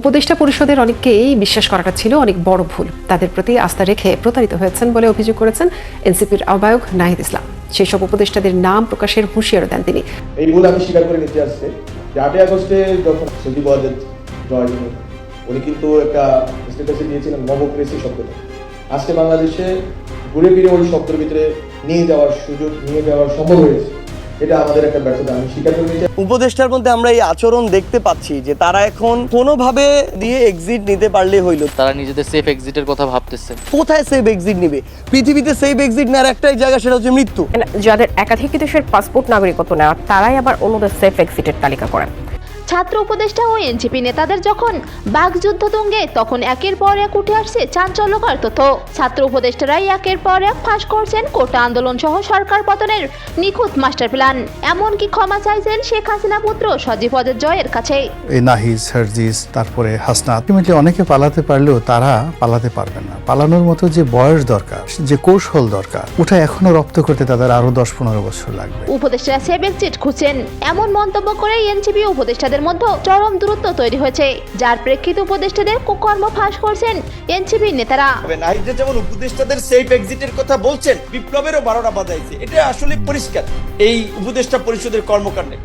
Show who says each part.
Speaker 1: উপদেষ্টা পরিষদের অনেককেই বিশ্বাস করাটা ছিল অনেক বড় ভুল। তাদের প্রতি আস্থা রেখে প্রতারিত হয়েছেন বলে অভিযোগ করেছেন এনসিপির আহ্বায়ক নাহিদ ইসলাম। সেই সব উপদেষ্টাদের নাম প্রকাশের হুঁশিয়ারও দেন তিনি।
Speaker 2: এই ভুল আমি স্বীকার করে নিতে আসছে যে আটই আগস্টে যখন সজীব জয় উনি কিন্তু একটা স্টেটাসে দিয়েছিলেন নবক্রেসি শব্দটা। আজকে বাংলাদেশে ঘুরে ফিরে ওই শব্দের ভিতরে নিয়ে যাওয়ার সুযোগ, নিয়ে যাওয়ার সম্ভব হয়েছে। এটা আমাদের একটা ব্যর্থতা আমি স্বীকার করে নিতে
Speaker 3: উপদেষ্টার মধ্যে আমরা এই আচরণ দেখতে পাচ্ছি যে তারা এখন কোনোভাবে দিয়ে এক্সিট নিতে পারলে হইল।
Speaker 4: তারা নিজেদের সেফ এক্সিটের কথা ভাবতেছে।
Speaker 3: কোথায় সেফ এক্সিট নিবে? পৃথিবীতে সেফ এক্সিট নেওয়ার একটাই জায়গা সেটা হচ্ছে মৃত্যু।
Speaker 5: যাদের একাধিক দেশের পাসপোর্ট নাগরিকত্ব নেওয়া তারাই আবার অন্যদের সেফ এক্সিটের তালিকা করেন
Speaker 6: ছাত্র উপদেষ্টা ও এনসিপি নেতাদের যখন বাগযুদ্ধ তুঙ্গে তখন একের পর এক উঠে আসছে চাঞ্চল্যকর তথ্য। ছাত্র উপদেষ্টারাই একের পর এক ফাঁস করছেন কোটা আন্দোলন সহ সরকার পতনের নিখুঁত মাস্টার প্ল্যান। এমনকি ক্ষমা চাইছেন শেখ হাসিনা পুত্র সজীব অজের জয়ের কাছে।
Speaker 7: এই নাহিদ সার্জিস তারপরে হাসনা আলটিমেটলি অনেকে পালাতে পারলেও তারা পালাতে পারবে না। পালানোর মতো যে বয়স দরকার যে কৌশল দরকার ওটা এখনও রপ্ত করতে তাদের আরও দশ পনেরো বছর লাগবে।
Speaker 6: উপদেষ্টারা সেভ এক্সিট খুঁজছেন। এমন মন্তব্য করে এনসিপি উপদেষ্টাদের মধ্যে চরম দূরত্ব তৈরি হয়েছে। যার প্রেক্ষিতে উপদেষ্টাদের কুকর্ম ফাঁস করছেন এনসিপি নেতারা।
Speaker 8: নাহিদরা যেমন উপদেষ্টাদের সেফ এক্সিটের কথা বলছেন, বিপ্লবেরও বারোটা বাজাইছে। এটা আসলে পরিষ্কার। এই উপদেষ্টা পরিষদের কর্মকাণ্ডে।